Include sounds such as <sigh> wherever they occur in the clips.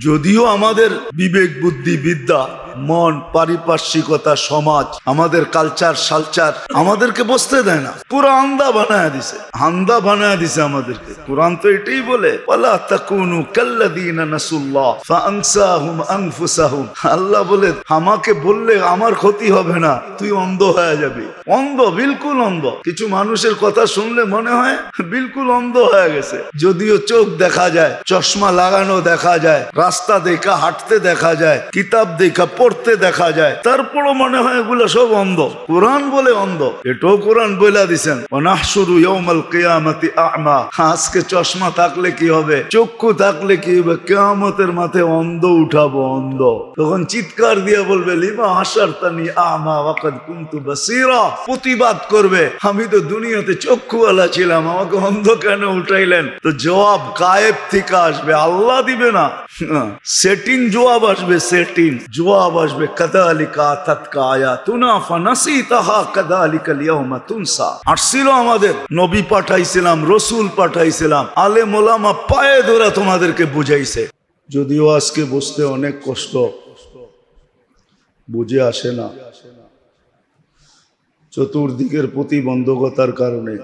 যদিও আমাদের বিবেক বুদ্ধি বিদ্যা মন, পারিপার্শ্বিকতা, সমাজ, আমাদের কালচার সালচার আমাদেরকে বসতে দেয় না। পুরো আন্দা বানায় দিছে। হান্দা বানায় দিছে আমাদেরকে। কোরআন তো এটাই বলে আল্লাহ বলে, আমাকে বললে আমার ক্ষতি হবে না, তুই অন্ধ হয়ে যাবি। অন্ধ, বিলকুল অন্ধ। কিছু মানুষের কথা শুনলে মনে হয়, বিলকুল অন্ধ হয়ে গেছে। যদিও চোখ দেখা যায়, চশমা লাগানো দেখা যায়, রাস্তা দেখা, হাঁটতে দেখা যায়, কিতাব দেখা পড়তে দেখা যায়। তারপরও মনে হয় এগুলো সব অন্ধ। কোরআন বলে অন্ধ। এটাও কোরআন বইলা দিছেন। অনাহসুরু ইয়াউমাল কিয়ামাতি আ'মা। আজকে চশমা থাকলে কি হবে? চক্ষু থাকলে কি হবে? কিয়ামতের মাঠে অন্ধ উঠাবো অন্ধ। তখন চিৎকার দিয়ে বলবে, লিমা হাসারতানি আমা ওয়াকাদ কুনতু বাসীরা? প্রতিবাদ করবে, আমি তো দুনিয়াতে চক্ষুওয়ালা ছিলাম, আমাকে অন্ধ কেন উঠাইলেন? তো জবাব গায়েব থেকে আসবে, আল্লাহ দিবে না। সেটিং জবাব আসবে সেটিং জবাব আসবে, কাদালিকা তাৎকা আয়াতুনা ফানাসিতাহা কাদালিকা লিয়াউমা তুনসা। আসছিল আমাদের, নবী পাঠাইছিলাম, রসুল পাঠাইছিলাম, আলে মোলামা পায়ে ধরে তোমাদেরকে বুঝাইছে। যদিও আজকে বসতে অনেক কষ্ট, বুঝে আসে না। চতুর্দিকের প্রতিবন্ধকতার কারণে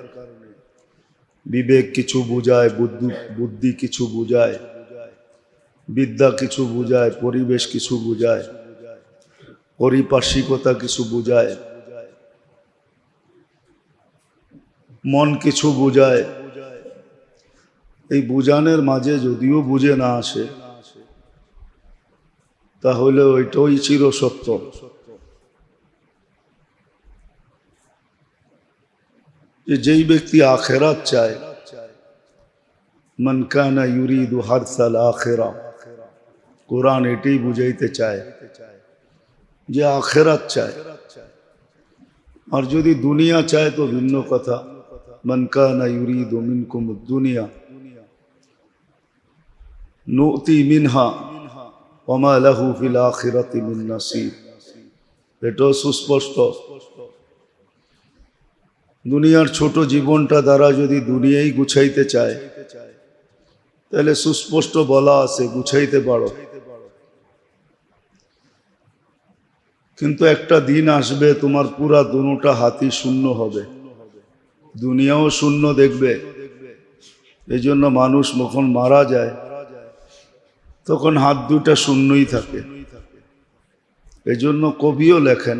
বিবেক কিছু বুঝায়, বুদ্ধি বুদ্ধি কিছু বুঝায়, বিদ্যা কিছু বুঝায়, পরিবেশ কিছু বুঝায়। পরিপার্শ্বিকতা কিছু বুঝায়। মন কিছু বুঝায়। এই বুঝানোর মাঝে যদিও বুঝে না আসে, তাহলে ওইটাই চির সত্য। যে যেই ব্যক্তি আখেরাত চায়, মন কানা ইউরিদু হারসাল আখেরা, কোরআন এটাই বুঝাইতে চায়। যে আখেরাত চায়। আর যদি দুনিয়া চায় তো ভিন্ন কথা। মন কানা ইউরিদু মিনকুম দুনিয়া। নুতি মিনহা ওমা লাহু ফিল আখিরাতি মিন নাসিব। এটাও সুস্পষ্ট। দুনিয়ার ছোট জীবনটা দ্বারা যদি দুনিয়াই গুছাইতে চায়, তাহলে সুস্পষ্ট বলা আছে, গুছাইতে পারো। কিন্তু একটা দিন আসবে তোমার পুরা দুটা হাতি শূন্য হবে। দুনিয়াও শূন্য দেখবে। এই জন্য মানুষ যখন মারা যায়, তখন হাত দুটা শূন্যই থাকে। এজন্য কবিও লেখেন,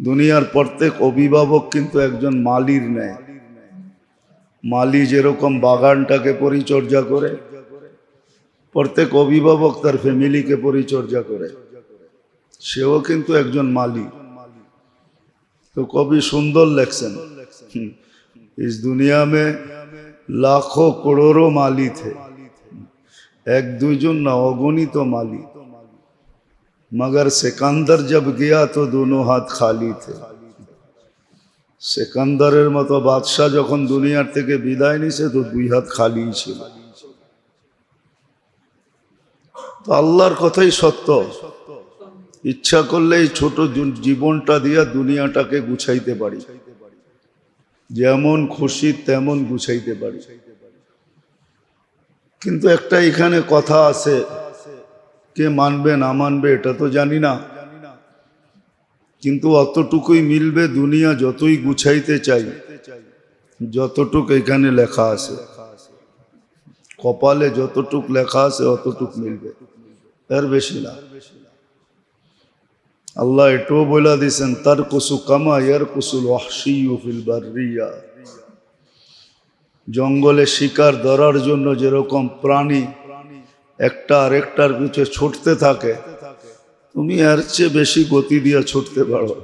দুনিয়ার প্রত্যেক অভিভাবক কিন্তু একজন মালির নেয় মালি যেরকম বাগানটাকে পরিচর্যা করে, প্রত্যেক অভিভাবক তার ফ্যামিলিকে পরিচর্যা করে। সেও কিন্তু একজন মালি তো কবি সুন্দর লেখছেন इस दुनिया में लाखों करोड़ों माली थे एक दुजन न अगुणित माली मगर सिकंदर जब गया तो दोनों हाथ खाली थे সেকান্দারের মতো বাদশাহ যখন দুনিয়ার থেকে বিদায় নিছে তো দুই হাত খালি ছিল তো আল্লাহর কথাই সত্য ইচ্ছা করলে এই ছোট জীবনটা দিয়া দুনিয়াটাকে গুছাইতে পারি। যেমন খুশি তেমন গুছাইতে পারি। কিন্তু একটা এখানে কথা আছে, কে মানবে না মানবে এটা তো জানি না। কিন্তু অতটুকুই মিলবে দুনিয়া যতই গুছাইতে চাই, যতটুক এখানে লেখা আছে। কপালে যতটুক লেখা আছে, অতটুক মিলবে। এর বেশি না। আল্লাহ এটাও বলে দিয়েছেন তার কুসু কামা ইয়ার কুসুল ফিল জঙ্গলে শিকার ধরার জন্য যেরকম প্রাণী একটা আরেকটার পিছে ছুটতে থাকে, তুমি এর চেয়ে বেশি গতি দিয়ে ছুটতে পারো।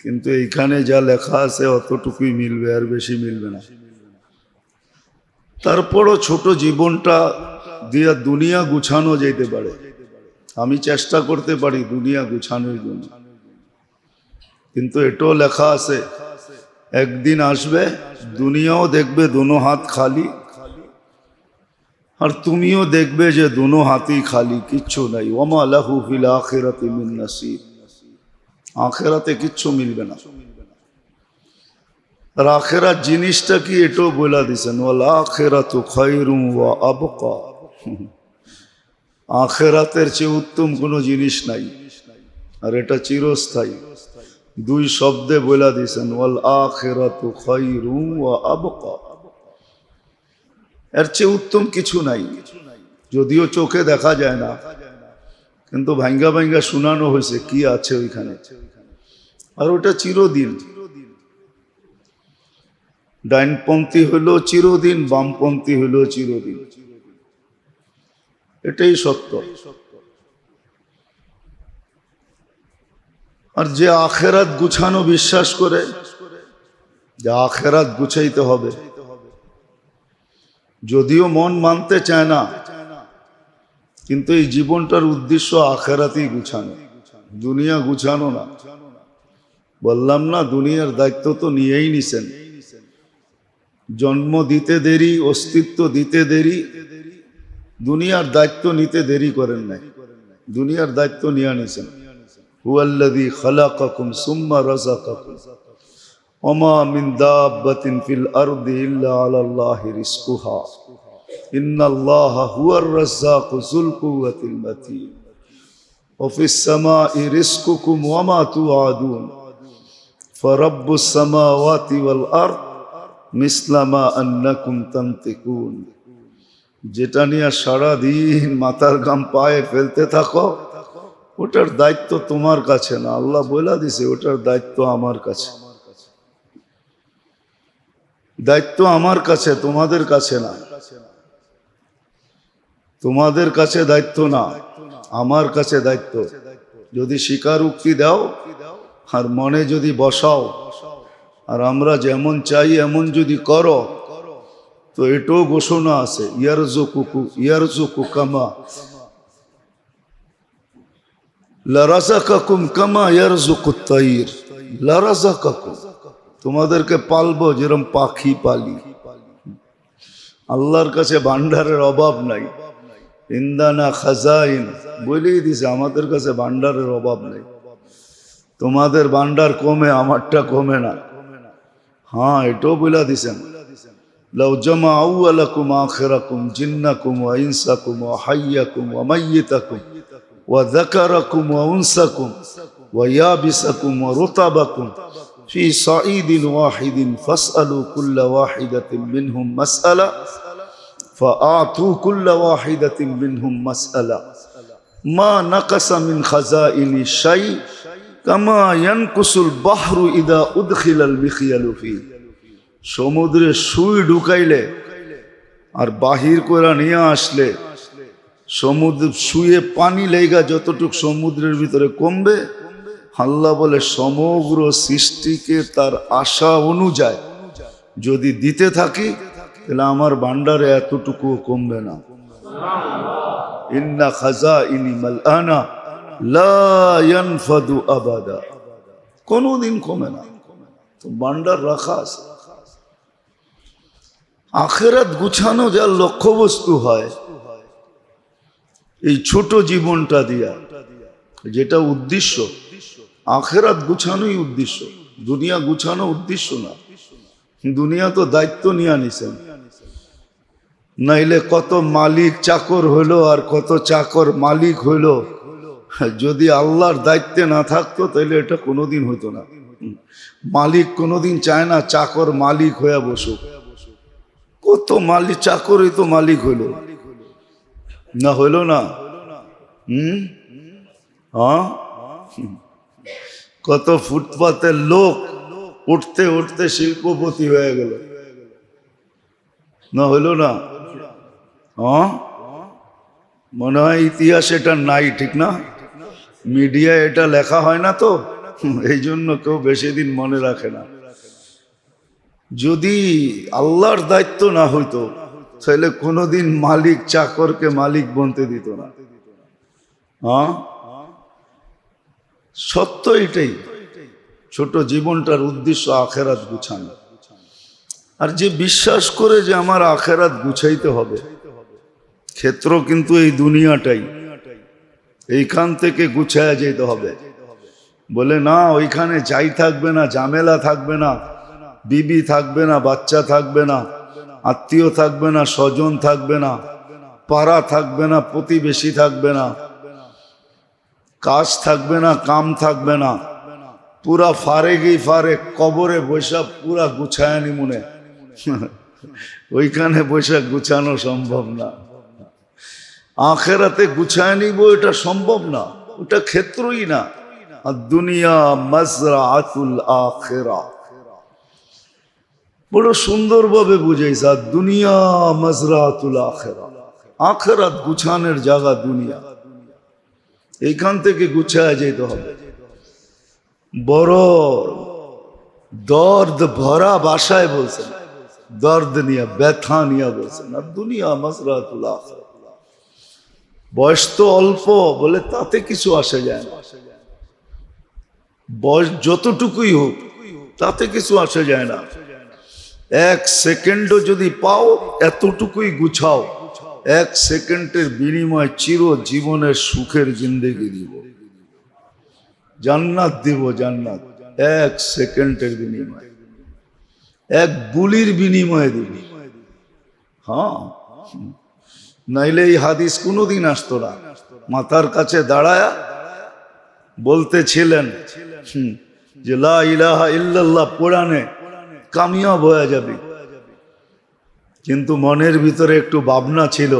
কিন্তু এইখানে যা লেখা আছে অতটুকুই মিলবে, আর বেশি মিলবে না। তারপরও ছোট জীবনটা দিয়ে দুনিয়া গুছানো যেতে পারে। আমি চেষ্টা করতে পারি দুনিয়া গুছানোর জন্য। কিন্তু এটাও লেখা আছে, একদিন আসবে, দুনিয়াও দেখবে দুনো হাত খালি। আর তুমিও দেখবে যে দুনো হাতই খালি, কিচ্ছু নাই। ওমা লাহু ফিল আখিরাতি মিন নাসিব। আখেরাতে কিচ্ছু মিলবে না। আর আখেরাত জিনিসটা কি এটাও বলে দিছেন, ওয়াল আখিরাতু খায়রুম ওয়া আবকা। আখেরাতের চেয়ে উত্তম কোনো জিনিস নাই। আর এটা চিরস্থায়ী। দুই শব্দে বলে দিয়েছেন, ওয়াল আখেরাতু এর চেয়ে উত্তম কিছু নাই। যদিও চোখে দেখা যায় না, কিন্তু ভাঙ্গা ভাঙ্গা শোনানো হয়েছে কি আছে ওইখানে। আর ওটা চিরদিন। ডাইনপন্থী হইল চিরদিন, বামপন্থী হইল চিরদিন। এটাই সত্য। আর যে আখেরাত গুছানো বিশ্বাস করে, যে আখেরাত গুছাইতে হবে। যদিও মন মানতে চায় না, কিন্তু এই জীবনটার উদ্দেশ্য আখেরাতেই গুছানো। দুনিয়া গুছানো না। বললাম না, দুনিয়ার দায়িত্ব তো নিয়েই নিছেন। জন্ম দিতে দেরি, অস্তিত্ব দিতে দেরি দুনিয়ার দায়িত্ব নিতে দেরি করেন নাই দুনিয়ার দায়িত্ব নিয়ে নিছেন হুয়াল্লাযী খালাকাকুম সুম্মা রাযাকাকুম ওমা মিন দাব্বাতিন ফিল আরদি ইল্লা আলাল্লাহি রিজকুহা ইন্নাল্লাহা হুয়ার রাজ্জাকু যুল কুওয়াতিল মাতিন وفي السماء رزقكم وما توعدون فرب السماوات والأرض مثل ما أنكم تنطقون যেটা নিয়ে সারাদিন মাথার গাম পায়ে ফেলতে থাকো, ওটার দায়িত্ব তোমার কাছে না। আল্লাহ বলে দিছে, ওটার দায়িত্ব আমার কাছে। দায়িত্ব আমার কাছে, তোমাদের কাছে না। তোমাদের কাছে দায়িত্ব না, আমার কাছে দায়িত্ব। যদি স্বীকারোক্তি দাও, আর মনে যদি বসাও, আর আমরা যেমন চাই, এমন যদি করো তো এটাও ঘোষণা আছে ইয়ারজো কুকু ইয়ারজো কুকামা লারাজা কাকুম কামা ইয়ারজো কুত্তাইর লারাজা কাকুম তোমাদেরকে পালবো যেরকম পাখি পালি। আল্লাহর কাছে ভান্ডারের অভাব নাই। ইন্দানা খাজাইন, বলেই দিছে, আমাদের কাছে ভান্ডারের অভাব নেই। তোমাদের ভান্ডার কমে, আমারটা কমে না। হ্যাঁ এটাও বলে দিছেন। لو جمعوا لكم آخركم جنكم وإنسكم وحيكم وميتكم وذكركم وأنسكم ويابسكم ورطبكم في صعيد واحد فاسألوا كل واحدة منهم مسألة فأعطوا كل واحدة منهم مسألة ما نقص من خزائن الشيء كما ينقص البحر إذا أدخل المخيل فيه সমুদ্রে সুই ঢুকাইলে আর বাহির করে নিয়ে আসলে, সমুদ্র শুয়ে পানি লেগা যতটুক সমুদ্রের ভিতরে কমবে হাল্লা বলে সমগ্র সৃষ্টিকে তার আশা অনুযায়ী যদি দিতে থাকি, তাহলে আমার ভান্ডারে এতটুকু কমবে না। ইন্না খাজা ইনি মালানা লা ইয়ানফাদু আবাদা। কোনোদিন কমে না। তো ভান্ডার রাখা আছে। আখেরাত গুছানো যার লক্ষ্যবস্তু হয়, এই ছোট জীবনটা দিয়া, যেটা উদ্দেশ্য, আখেরাত গুছানোই উদ্দেশ্য। দুনিয়া গুছানো উদ্দেশ্য না। দুনিয়া তো দায়িত্ব নিয়ে নিছেন। নাইলে কত মালিক চাকর হইল আর কত চাকর মালিক হইল। যদি আল্লাহর দায়িত্বে না থাকতো তাহলে এটা কোনোদিন হতো না। মালিক কোনোদিন চায় না চাকর মালিক হয়ে বসুক। কত মালিক, চাকরই তো মালিক হইল না হইল না। হুম? হ্যাঁ? কত ফুটপাতের লোক উঠতে উঠতে শিল্পপতি হয়ে গেল। না হইল না। হ্যাঁ? মনে হয় ইতিহাস এটা নাই, ঠিক না? মিডিয়া এটা লেখা হয় না তো। এই জন্য কেউ বেশি দিন মনে রাখে না। যদি আল্লাহর দায়িত্ব না হইতো, তাহলে কোনোদিন মালিক চাকরকে মালিক বনতে দিত না। হ্যাঁ? সত্য এটাই, ছোট জীবনটার উদ্দেশ্য আখেরাত গুছানো। আর যে বিশ্বাস করে যে আমার আখেরাত গুছাইতে হবে, ক্ষেত্র কিন্তু এই দুনিয়াটাই। এইখান থেকে গুছায়া যেতে হবে। বলে, না, ওইখানে যাই থাকবে না, ঝামেলা থাকবে না বিবি থাকবে না, বাচ্চা থাকবে না, আত্মীয় থাকবে না, স্বজন থাকবে না, পাড়া থাকবে না, প্রতিবেশী থাকবে না, কাজ থাকবে না, কাম থাকবে না, পুরা ফারেগই ফারে কবরে বৈশাখ পুরা গুছায়নি মনে। ওইখানে বৈশাখ গুছানো সম্ভব না। আখেরাতে গুছায় নিব এটা সম্ভব না, ওটা ক্ষেত্রই না। আর দুনিয়া মজরা আতুল আখেরা। বড় সুন্দরভাবে বুঝাইছে, আর দুনিয়া মজরা আতুল আখেরা আখেরাত গুছানের জায়গা দুনিয়া। এইখান থেকে গুছায় যেতে হবে। বড় দর্দ ভরা বাসায় বলছেন, দর্দ নিয়ে, ব্যথা নিয়ে বলছেন, আর দুনিয়া মজরাতুল আখেরা বয়স তো অল্প, বলে তাতে কিছু আসে যায় না। বয়স যতটুকুই হোক, তাতে কিছু আসে যায় না। এক সেকেন্ডও যদি পাও, এতটুকুই গুছাও। এক সেকেন্ডের বিনিময় চির জীবনের সুখের জিন্দেগি দিব। জান্নাত দিব জান্নাত, এক সেকেন্ডের বিনিময়। এক গুলির বিনিময়ে দিব। হ্যাঁ। নাইলে এই হাদিস কোনোদিন আসতো না। মাথার কাছে দাঁড়ায়া বলতেছিলেন যে লা ইলাহা ইল্লাল্লাহ পুরাণে কামিয়াব হয়ে যাবে। কিন্তু মনের ভিতরে একটু ভাবনা ছিল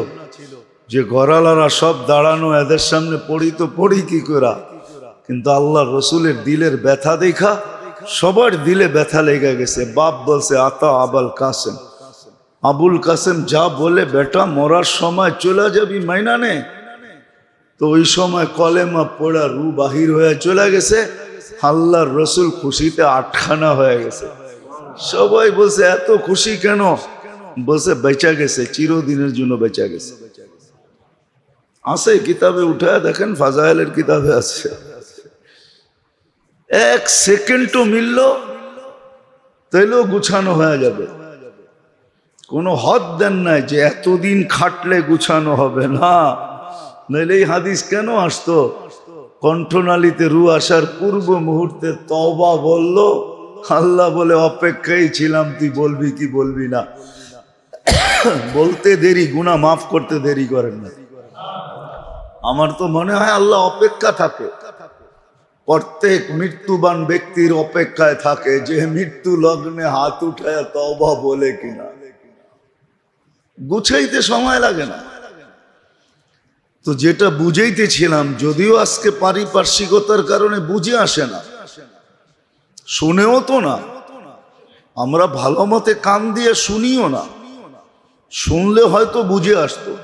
যে গড়ালারা সব দাঁড়ানো এদের সামনে পড়ি তো পড়ি কি করা কিন্তু আল্লাহ রসুলের দিলের ব্যথা দেখা, সবার দিলে ব্যথা লেগে গেছে। বাপ বলছে, আতা আবাল কাসেম। আবুল কাসেম, যা বলে বেটা, মরার সময় চলে যাবি মাইনা নে তো ওই সময় কলেমা পড়া রু বাহির হয়ে চলে গেছে। আল্লাহর রসুল খুশিতে আটখানা হয়ে গেছে। সবাই বলছে, এত খুশি কেন? বলছে, বেচা গেছে, চিরদিনের জন্য বেচা গেছে। আছে কিতাবে উঠায় দেখেন, ফাজাইলের কিতাবে আছে। এক সেকেন্ড সেকেন্ডও মিলল, তাইলেও গুছানো হয়ে যাবে। কোনো হদ দেন নাই যে এতদিন খাটলে গুছানো হবে না। নইলে এই হাদিস কেন আসতো? কণ্ঠনালীতে রু আসার পূর্ব মুহূর্তে তবা বলল আল্লাহ বলে অপেক্ষায় ছিলাম, তুই বলবি কি বলবি না? বলতে দেরি গুণা মাফ করতে দেরি করেন না। আমার তো মনে হয় আল্লাহ অপেক্ষা থাকে। প্রত্যেক মৃত্যুবান ব্যক্তির অপেক্ষায় থাকে যে মৃত্যু লগ্নে হাত উঠায় তবা বলে কিনা। গুছাইতে সময় লাগে না। তো যেটা বুঝাইতেছিলাম, যদিও আজকে পারিপার্শ্বিকতার কারণে বুঝে আসে না শুনেও তো না। আমরা ভালো মতে কান দিয়ে শুনিও না। শুনলে হয়তো বুঝে আসতো।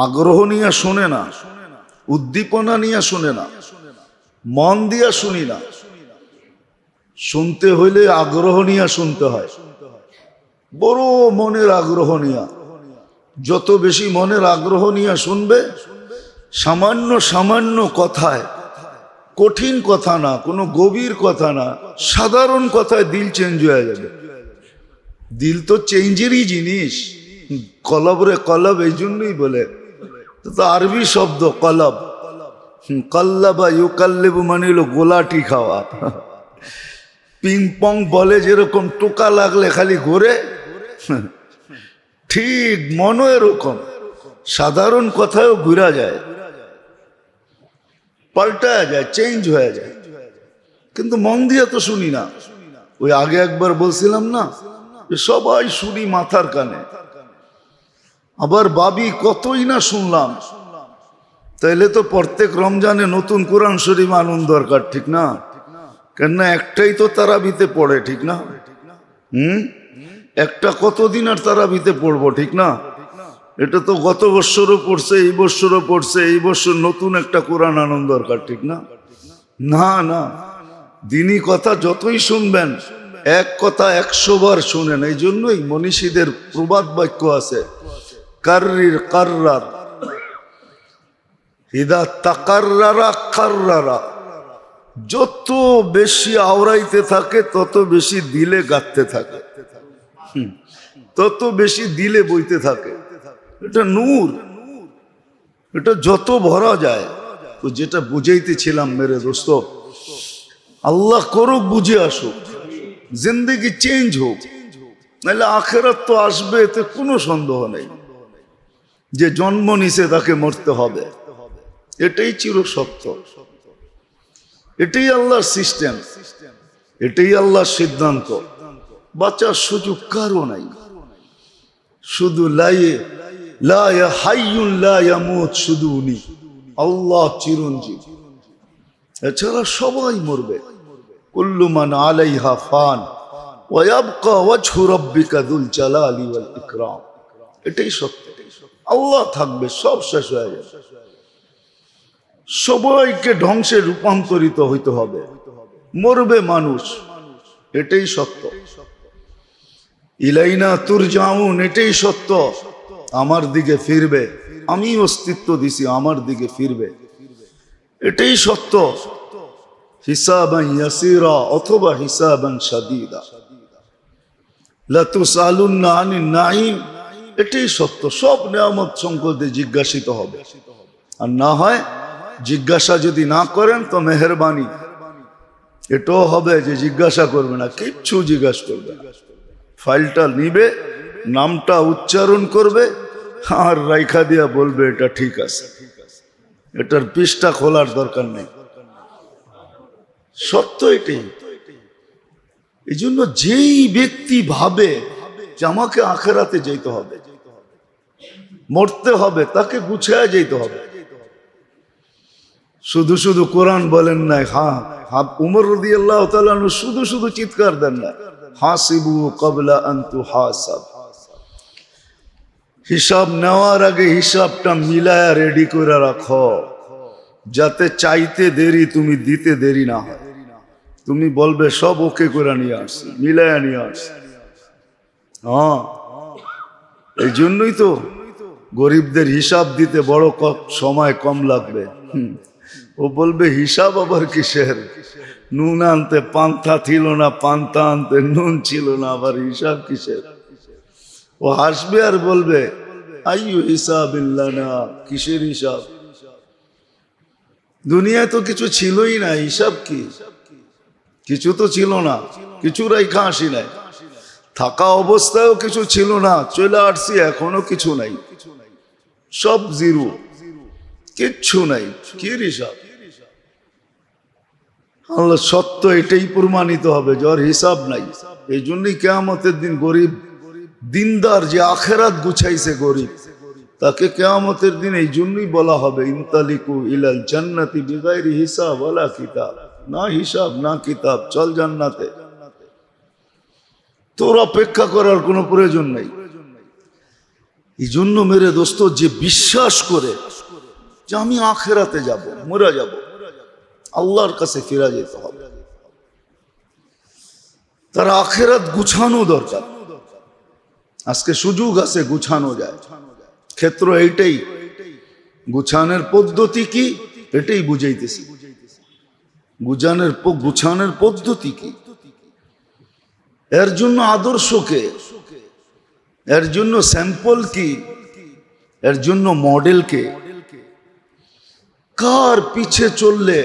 আগ্রহ নিয়ে শোনে না। উদ্দীপনা নিয়ে শোনে না। মন দিয়া শুনি না। শুনতে হইলে আগ্রহ নিয়ে শুনতে হয়। বড় মনের আগ্রহ নিয়া। যত বেশি মনের আগ্রহ নিয়ে শুনবে, সামান্য সামান্য কথায় কঠিন কথা না, কোনো গভীর কথা না, সাধারণ কথায় দিল চেঞ্জ হয়ে যাবে। দিল তো চেঞ্জেরই জিনিস। কলব রে কলব এই জন্যই বলে। তো আরবি শব্দ কলব। কল্লাবা ইউকাল্লেবু মানে হলো গোলাটি খাওয়া। পিং পং বলে যেরকম টোকা লাগলে খালি ঘোরে। ঠিক মনও এরকম। সাধারণ কথায়ও ঘুরা যায়। পাল্টায় যায় চেঞ্জ হয়ে যায়। কিন্তু মন দিয়ে তো শুনি না। ওই আগে একবার বলছিলাম না সবাই শুনি মাথার কানে। আবার বাবি, কতই না শুনলাম। তাইলে তো প্রত্যেক রমজানে নতুন কোরআন শরীফ আনন্দ দরকার, ঠিক না? কেননা একটাই তো তারাবিতে পড়ে, ঠিক না? হুম? একটা কতদিন আর তারাবিতে পড়ব, ঠিক না? এটা তো গত বৎসরও পড়ছে, এই বৎসরও পড়ছে, এই বছর নতুন একটা কোরআন আনন্দ দরকার, ঠিক না? না না। দিনই কথা যতই শুনবেন, এক কথা একশো বার শুনেন, এই জন্যই মনীষীদের প্রবাদ বাক্য আছে, কার্রির কার্রার, ইদা তাকাররা কার্রারা। যত বেশি আওড়াইতে থাকে, তত বেশি দিলে গাতে থাকে। তত বেশি দিলে বইতে থাকে। এটা নূর। এটা যত ভরা যায়, তো যেটা বুঝাইতেছিলাম মেরে দোস্ত, আল্লাহ করুক বুঝে আসুক, জিন্দগি চেঞ্জ হোক, নাহলে আখেরাত তো আসবে, এতে কোনো সন্দেহ নেই। যে জন্ম নিছে তাকে মরতে হবে। এটাই চির সত্য। এটাই আল্লাহর সিস্টেম এটাই আল্লাহর সিদ্ধান্ত। বাঁচার সুযোগ কারও নাই। শুধু লাইয়ে শুধু উনি। আল্লাহ এছাড়া সবাই মরবে। এটাই সত্য। আল্লাহ থাকবে, সব শেষ হয়ে যাবে। সবাইকে ধ্বংসে রূপান্তরিত হইতে হবে। মরবে মানুষ, এটাই সত্য। ইলাইনা তুর জাউন এটাই সত্য। আমার দিকে ফিরবে, আমি অস্তিত্ব দিছি, আমার দিকে ফিরবে। এটাই সত্য। হিসাবান ইয়াসিরা অথবা হিসাবান সাদিদা। লাতুসালুন্না আনিন নাইম এটাই সত্য। সব নিয়ামত সম্পদে জিজ্ঞাসিত হবে। আর না হয় জিজ্ঞাসা যদি না করেন, তো মেহরবানি। এটাও হবে যে জিজ্ঞাসা করবে না, কিচ্ছু জিজ্ঞাসা করবে ফাইলটা নিবে, নামটা উচ্চারণ করবে আর রাইখা দিয়া বলবে, এটা ঠিক আছে। এটার পৃষ্ঠা খোলার দরকার নেই। সত্য এটাই। এই জন্য যেই ব্যক্তি ভাবে যে আমাকে আখেরাতে যেতে হবে, মরতে হবে, তাকে গুছায় যেতে হবে। শুধু শুধু কোরআন বলেন নাই হ্যাঁ হ্যাঁ উমর রদি আল্লাহ শুধু শুধু চিৎকার দেন না হাসিবু কবলা আন্তু হাসাব। হিসাব নেওয়ার আগে হিসাবটা মিলায়া রেডি করে রাখো। যাতে চাইতে দেরি তুমি দিতে দেরি না হয়। তুমি বলবে, সব ওকে করে নিয়ে আসছি, মিলায়া নিয়ে আসছি। হ্যাঁ। এই জন্যই তো গরিবদের হিসাব দিতে বড় সময় কম লাগবে। ও বলবে, হিসাব আবার কিসের? নুন আনতে পান্থা ছিল না, পান্থা আনতে নুন ছিল না, আবার হিসাব কিসের? ও হাসবে আর বলবে, আইয়ু হিসাব না কিসের হিসাব? দুনিয়ায় তো কিছু ছিলই না, হিসাব কি? কিছু তো ছিল না, কিছু রেখা আসি নাই। থাকা অবস্থায়ও কিছু ছিল না, চলে আসছি এখনও কিছু নাই। সব জিরো, কিচ্ছু নাই কি হিসাব? আল্লাহ সত্য এটাই প্রমাণিত হবে জ্বর হিসাব নাই। এই জন্যই কেয়ামতের দিন গরিব দিনদার যে আখেরাত গুছাইছে গরিব, তাকে কেয়ামতের দিন এই জন্যই বলা হবে ইনতালিকু ইলাল জান্নাতি বিগাইরি হিসাব, ওয়ালা কিতাব। না হিসাব, না কিতাব, চল জান্নাতে। তোর অপেক্ষা করার কোনো প্রয়োজন নাই। এই জন্য মেরে দোস্ত, যে বিশ্বাস করে যে আমি আখেরাতে যাব, মরা যাব, আল্লাহর কাছে ফিরা যেতে হবে। তার আখেরাত গুছানো দরকার। আজকে সুযোগ আছে গুছানো যায়। ক্ষেত্র এইটাই। গুছানোর পদ্ধতি কি? এটাই বুঝাইতেছি। গুজানের গুছানোর পদ্ধতি কি? এর জন্য আদর্শকে এর জন্য স্যাম্পল কি? এর জন্য মডেলকে কার পিছে চললে?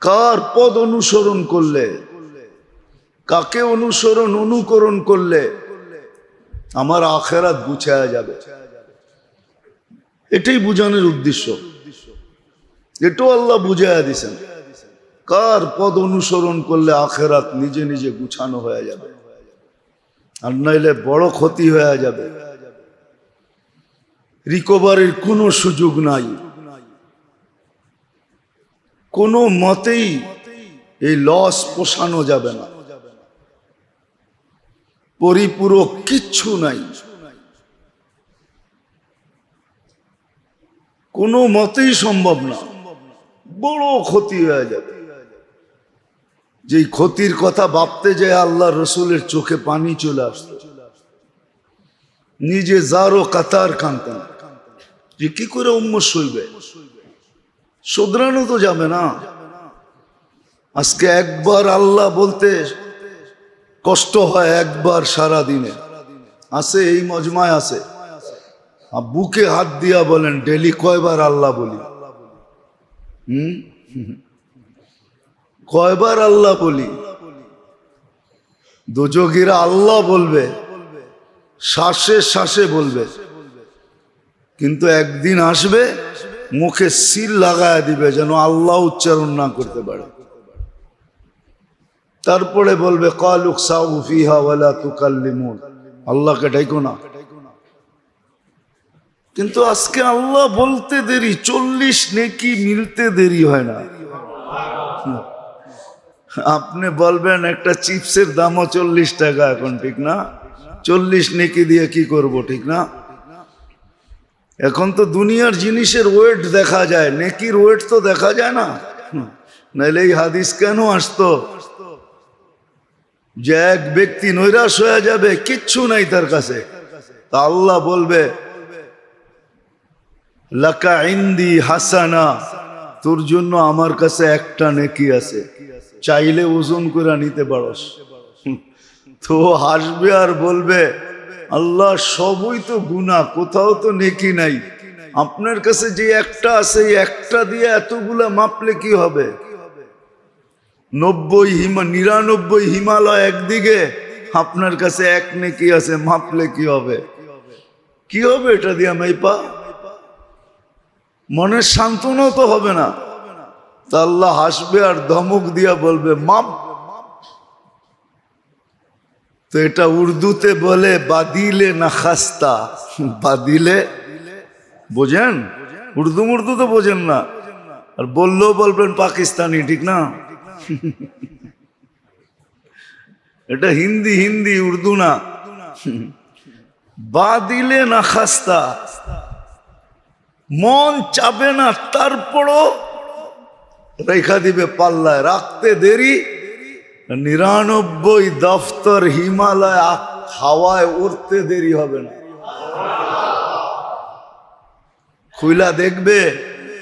কার পদ অনুসরণ করলে? কাকে অনুসরণ, অনুকরণ করলে? আমার আখেরাত গুছায়া যাবে। এটাই বুঝানোর উদ্দেশ্য। এটাও আল্লাহ বুঝাইয়া দিছেন। কার পদ অনুসরণ করলে আখেরাত নিজে নিজে গুছানো হয়ে যাবে? আর নাইলে বড় ক্ষতি হয়ে যাবে। রিকভারির কোনো সুযোগ নাই। কোনো মতেই এই লস পোষানো যাবে না। পরিপূরক কিচ্ছু নাই। কোনো মতেই সম্ভব না। বড় ক্ষতি হয়ে যাবে। যে ক্ষতির কথা ভাবতে যায় আল্লাহ রসুলের চোখে পানি চলে আসতো নিজে যারও কাতার কানতেন। যে কি করে উম্মত সইবে? শোধরানো তো যাবে না। আজকে একবার আল্লাহ বলতে কষ্ট হয় একবার সারা দিনে আছে, এই মজমায় আছে। বুকে হাত দিয়া বলেন, ডেলি কয়বার আল্লাহ বলি? হুম? কয়বার আল্লাহ বলি? দুযোগীরা আল্লাহ বলবে, শ্বাসে শ্বাসে বলবে। কিন্তু একদিন আসবে, মুখে সিল লাগায় দিবে যেন আল্লাহ উচ্চারণ না করতে পারে। তারপরে বলবে, কালুক আল্লাহকে ডাইকো না। কিন্তু আজকে আল্লাহ বলতে দেরি, চল্লিশ নেকি মিলতে দেরি হয় না। আপনি বলবেন, একটা চিপসের দামও চল্লিশ টাকা, এখন ঠিক না? চল্লিশ নেকি দিয়ে কি করব, ঠিক না? এখন তো দুনিয়ার জিনিসের ওয়েট দেখা যায়, নেকির ওয়েট তো দেখা যায় না। নাইলে এই হাদিস কেন আসতো? যে এক ব্যক্তি নৈরাশ হয়ে যাবে, কিচ্ছু নাই তার কাছে। তা আল্লাহ বলবে, লাকা ইন্দি হাসানা, তোর জন্য আমার কাছে একটা নেকি আছে। চাইলে ওজন করে নিতে পারস। তো হাসবে আর বলবে, আল্লাহ, সবই তো গুণা কোথাও তো নেকি নাই। আপনার কাছে যে একটা আছে একটা দিয়ে এতগুলা মাপলে কি হবে? নব্বই হিমা, নিরানব্বই হিমালয় একদিকে। আপনার কাছে এক নেকি আছে, মাপলে কি হবে? কি হবে এটা দিয়া মাইপা? মনের সান্ত্বনাও তো হবে না। তা আল্লাহ হাসবে আর ধমক দিয়া বলবে, মাপ। তো এটা উর্দুতে বলে, বাদিলে না খাস্তা? বাদিলে? বোঝেন? উর্দু মুর্দু তো বোঝেন না। আর বললেও বলবেন পাকিস্তানি, ঠিক না? এটা হিন্দি হিন্দি উর্দু না বাদিলে না খাস্তা। মন চাবে না তারপরও রেখা দিবে পাল্লায়। রাখতে দেরি। নিরানব্বই দফতর হিমালয় হাওয়ায় উড়তে দেরি হবে না। খুইলা দেখবে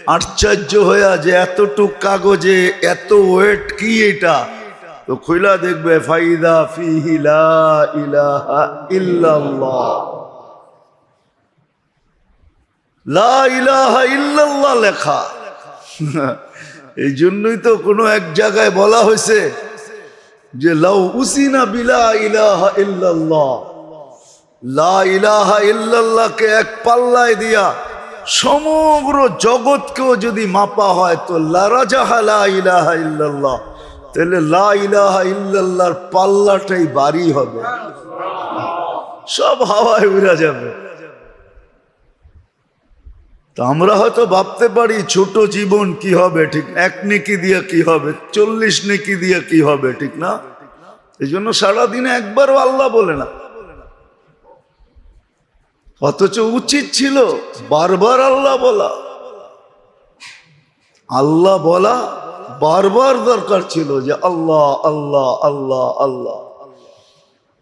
আশ্চর্য হইয়া যে এতটুক কাগজে, এত ওয়েট কি এটা? তো খুইলা দেখবে, ফাইদা ফিহি লা ইলাহা ইল্লাল্লাহ। লা ইলাহা ইল্লাল্লাহ লেখা। এই জন্যই তো কোনো এক জায়গায় বলা হয়েছে যে, লাউ উসিনা বিলা ইলাহা ইল্লাল্লাহ। লা ইলাহা ইল্লাল্লাহকে এক পাল্লায় দিয়া সমগ্র জগৎকেও যদি মাপা হয় তো পাল্লাটাই বাড়ি হবে। সব হাওয়ায় উড়া যাবে। তো আমরা হয়তো ভাবতে পারি, ছোট জীবন কি হবে, ঠিক এক নেকি দিয়ে কি হবে, চল্লিশ নেকি দিয়ে কি হবে, ঠিক না? এই জন্য সারাদিনে একবারও আল্লাহ বলে না। অথচ উচিত ছিল বারবার আল্লাহ বলা। আল্লাহ বলা বারবার দরকার ছিল যে আল্লাহ আল্লাহ আল্লাহ আল্লাহ।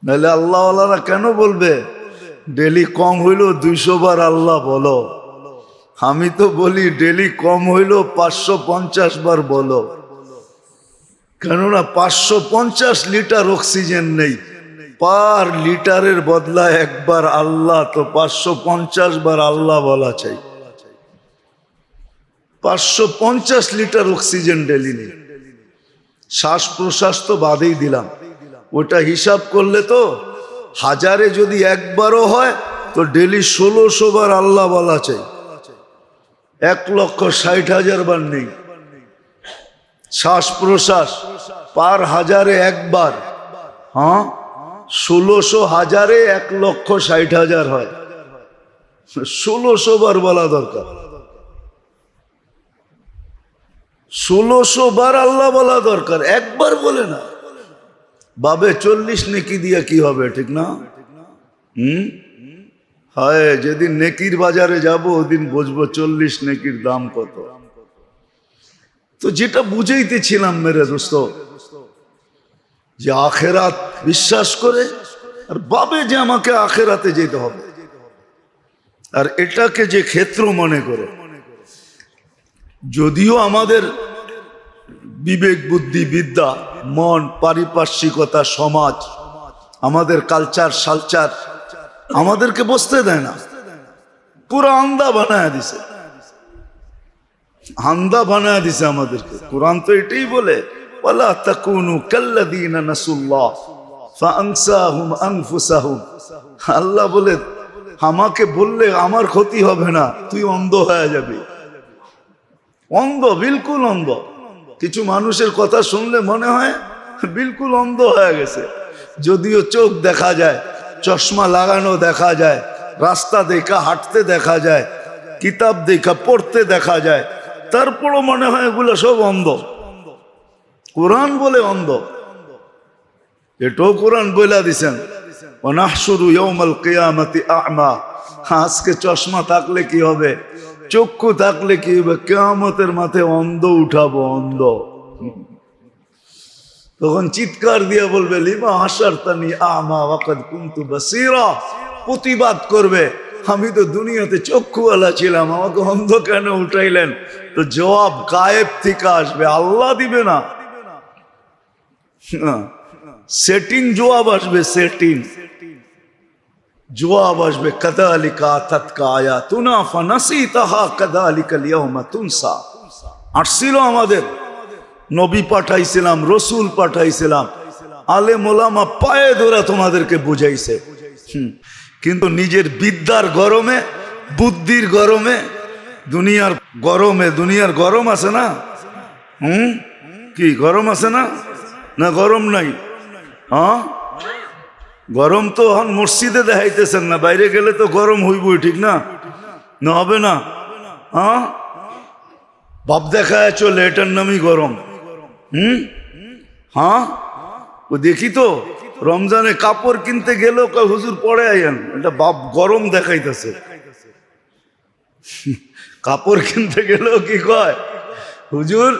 নাহলে আল্লাহওয়ালারা কেন বলবে, ডেলি কম হইল দুইশো বার আল্লাহ বলো। আমি তো বলি, ডেলি কম হইল পাঁচশো পঞ্চাশ বার বলো। কেননা পাঁচশো পঞ্চাশ লিটার অক্সিজেন নেই। পার লিটারের বদলা একবার আল্লাহ, তো পাঁচশো পঞ্চাশ বার আল্লাহ বলা চাই। পাঁচশো পঞ্চাশ লিটার অক্সিজেন ডেলি নেই শ্বাস প্রশ্বাস তো বাদেই দিলাম। ওটা হিসাব করলে তো হাজারে যদি একবারও হয়, তো ডেলি ষোলোশো বার আল্লাহ বলা চাই। এক লক্ষ ষাট হাজার বার নেই। শ্বাস প্রশ্বাস পার হাজারে একবার হ্যাঁ? ষোলোশো হাজারে এক লক্ষ ষাট হাজার হয়। ষোলোশো বার বলা দরকার। ষোলোশো বার আল্লাহ বলা দরকার। একবার বলে না। বাবে চল্লিশ নেকি দিয়ে কি হবে, ঠিক না? হুম? হয়, যেদিন নেকির বাজারে যাব, ওদিন বুঝব চল্লিশ নেকির দাম কত। তো যেটা বুঝাইতেছিলাম, মেরে দোস্ত যে আখেরাত বিশ্বাস করে আর বাবে যে আমাকে আখেরাতে যেতে হবে। আর এটাকে যে ক্ষেত্র মনে করে, যদিও আমাদের বিবেক, বুদ্ধি, বিদ্যা, মন, পারিপার্শ্বিকতা, সমাজ, আমাদের কালচার সালচার আমাদেরকে বসতে দেয় না। পুরো আন্দা বানায় দিছে। আন্দা বানায় দিছে আমাদেরকে। কোরআন তো এটাই বলে ওয়ালা তাকুনু কাল্লাযীনা নাসুল্লাহ ফাআনসাহুম আনফুসাহুম আল্লাহ বলে, আমাকে বললে আমার ক্ষতি হবে না, তুই অন্ধ হয়ে যাবি। অন্ধ, বিলকুল অন্ধ। কিছু মানুষের কথা শুনলে মনে হয় বিলকুল অন্ধ হয়ে গেছে। যদিও চোখ দেখা যায়, চশমা লাগানো দেখা যায়, রাস্তা দেখা, হাঁটতে দেখা যায়, কিতাব দেখা, পড়তে দেখা যায়, তারপরও মনে হয় এগুলো সব অন্ধ। কোরআন বলে অন্ধ। এটাও কোরআন বইলা দিছেন। আজকে চশমা থাকলে কি হবে? চক্ষু থাকলে কি হবে? কেয়ামতের মাঠে অন্ধ উঠাবো, অন্ধ। তখন চিৎকার দিয়ে বলবে, লিমা হাসার তানি আমা ওয়াকাদ কুনতু প্রতিবাদ করবে, আমি তো দুনিয়াতে চক্ষুওয়ালা ছিলাম, আমাকে অন্ধ কেন উঠাইলেন? তো জবাব গায়েব থেকে আসবে, আল্লাহ দিবে না। সেটিং জবাব আসবে সেটিং জবাব আসবে কাদালিকা তৎকা আয়া তুনা ফানাসি তাহা কাদালিকা লিয়াউমা তুনসা আসছিল আমাদের নবী পাঠাইছিলাম রসুল পাঠাইছিলাম আলে মোলামা পায়ে ধরে তোমাদেরকে বুঝাইছে হুম। কিন্তু নিজের বিদ্যার গরমে, বুদ্ধির গরমে, দুনিয়ার গরমে, দুনিয়ার গরম আছে না? হুম? কি গরম আছে না? না গরম নাই? হ্যাঁ? গরম তো এখন মসজিদে দেখাইতেছেন না, বাইরে গেলে তো গরম হইবই, ঠিক না? না হবে না? হ্যাঁ? বাপ দেখায় চলে, এটার নামই গরম। হুম? হ্যাঁ? ও দেখি তো, রমজানে কাপড় কিনতে গেলেও হুজুর, পরে আইয়েন। এটা বাপ গরম দেখাইতেছে। <laughs> কাপড় কিনতে গেলেও কি কয়, হুজুর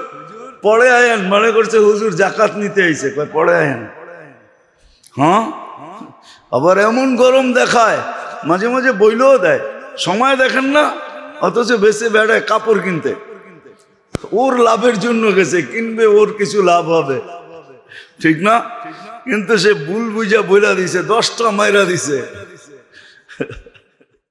পরে আয়েন, মনে করছে হুজুর জাকাত নিতে আইছে। পরে আয়েন? হ্যাঁ? আবার এমন গরম দেখায়, মাঝে মাঝে বইলেও দেয়। সময় দেখেন না, অথচ বেশি বেড়ায় কাপড় কিনতে। ওর লাভের জন্য গেছে, কিনবে ওর কিছু লাভ হবে। ঠিক না? কিন্তু সে ভুল বুঝা বইলা দিছে, দশটা মাইরা দিছে।